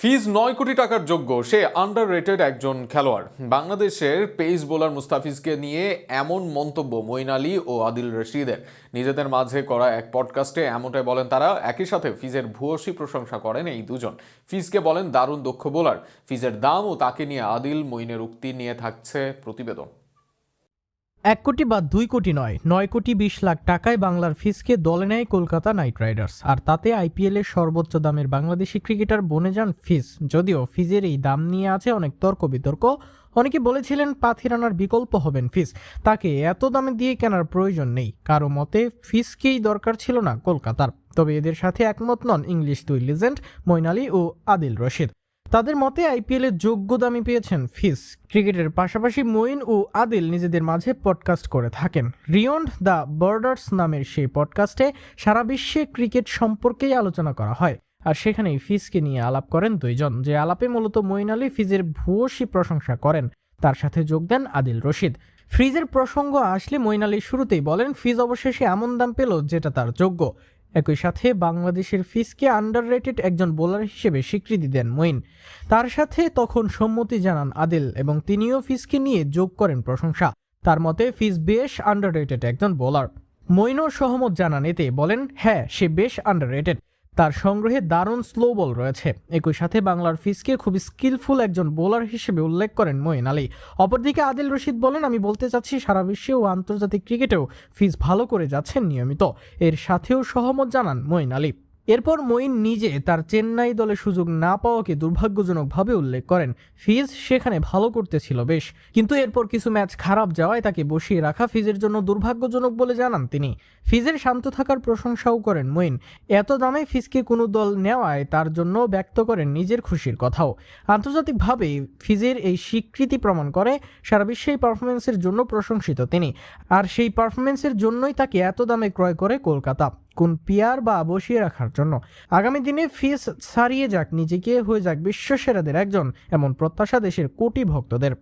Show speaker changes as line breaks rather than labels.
ফিজ নয় কোটি টাকার যোগ্য, সে আন্ডার রেটেড একজন খেলোয়াড়। বাংলাদেশের পেস বোলার মুস্তাফিজকে নিয়ে এমন মন্তব্য মঈন আলী ও আদিল রশিদের। নিজেদের মাঝে করা এক পডকাস্টে এমনটাই বলেন তারা। একই সাথে ফিজের ভূয়সী প্রশংসা করেন এই দুজন। ফিজকে বলেন দারুণ দক্ষ বোলার। ফিজের দাম ও তাকে নিয়ে আদিল, মঈনের উক্তি নিয়ে থাকছে প্রতিবেদন।
এক কোটি বা দুই কোটি নয় নয় কোটি বিশ লাখ টাকায় বাংলার ফিসকে দলে নেয় কলকাতা নাইট রাইডার্স। আর তাতে আইপিএলের সর্বোচ্চ দামের বাংলাদেশি ক্রিকেটার বনে যান ফিস যদিও ফিজের এই দাম নিয়ে আছে অনেক তর্ক বিতর্ক অনেকে বলেছিলেন পাথিরানার বিকল্প হবেন ফিস তাকে এত দামে দিয়ে কেনার প্রয়োজন নেই। কারও মতে ফিসকেই দরকার ছিল না কলকাতার। তবে এদের সাথে একমত নন ইংলিশ দুই লিজেন্ড মইন আলী ও আদিল রশিদ। তাদের মতে আইপিএলের যোগ্য দামি পেয়েছেন ফিস। ক্রিকেটের পাশাপাশি মঈন ও আদিল নিজেদের মাঝে পডকাস্ট করে থাকেন। রিয়ন্ড দ্য বর্ডার্স নামের সেই পডকাস্টে সারা বিশ্বে ক্রিকেট সম্পর্কেই আলোচনা করা হয়। আর সেখানেই ফিজকে নিয়ে আলাপ করেন দুইজন, যে আলাপে মূলত মঈন আলী ফিজের ভূয়সী প্রশংসা করেন। তার সাথে যোগ দেন আদিল রশিদ। ফ্রিজের প্রসঙ্গ আসলে আলী শুরুতেই বলেন, ফিজ অবশেষে এমন দাম পেল যেটা তার যোগ্য। একই সাথে বাংলাদেশের ফিসকে আন্ডাররেটেড একজন বোলার হিসেবে স্বীকৃতি দেন মঈন। তার সাথে তখন সম্মতি জানান আদিল এবং তিনিও ফিসকে নিয়ে যোগ করেন প্রশংসা। তার মতে ফিস বেশ আন্ডাররেটেড একজন বোলার মইনও সহমত জানান এতে, বলেন হ্যাঁ সে বেশ আন্ডার তার সংগ্রহে দারুণ স্লো বল রয়েছে। একই সাথে বাংলার ফিসকে খুব স্কিলফুল একজন বোলার হিসেবে উল্লেখ করেন মঈন আলী। অপরদিকে আদিল রশিদ বলেন, আমি বলতে চাচ্ছি, সারা বিশ্বে ও আন্তর্জাতিক ক্রিকেটেও ফিস ভালো করে যাচ্ছেন নিয়মিত। এর সাথেও সহমত জানান মঈন আলী। এরপর মঈন নিজে তার চেন্নাই দলে সুযোগ না পাওয়াকে দুর্ভাগ্যজনকভাবে উল্লেখ করেন। ফিজ সেখানে ভালো করতেছিল বেশ, কিন্তু এরপর কিছু ম্যাচ খারাপ যাওয়ায় তাকে বসিয়ে রাখা ফিজের জন্য দুর্ভাগ্যজনক বলে জানান তিনি। ফিজের শান্ত থাকার প্রশংসাও করেন মঈন। এত দামে ফিজকে কোনো দল নেওয়ায় তার জন্য ব্যক্ত করেন নিজের খুশির কথাও। আন্তর্জাতিকভাবে ফিজের এই স্বীকৃতি প্রমাণ করে, সারা বিশ্বে পারফরমেন্সের জন্য প্রশংসিত তিনি। আর সেই পারফরমেন্সের জন্যই তাকে এত দামে ক্রয় করে কলকাতা। কোন পিয়ার বা বসিয়ে রাখার জন্য। আগামী দিনে ফিস ছাড়িয়ে যাক নিজেকে, হয়ে যাক বিশ্বসেরাদের একজন, এমন প্রত্যাশা দেশের কোটি ভক্তদের।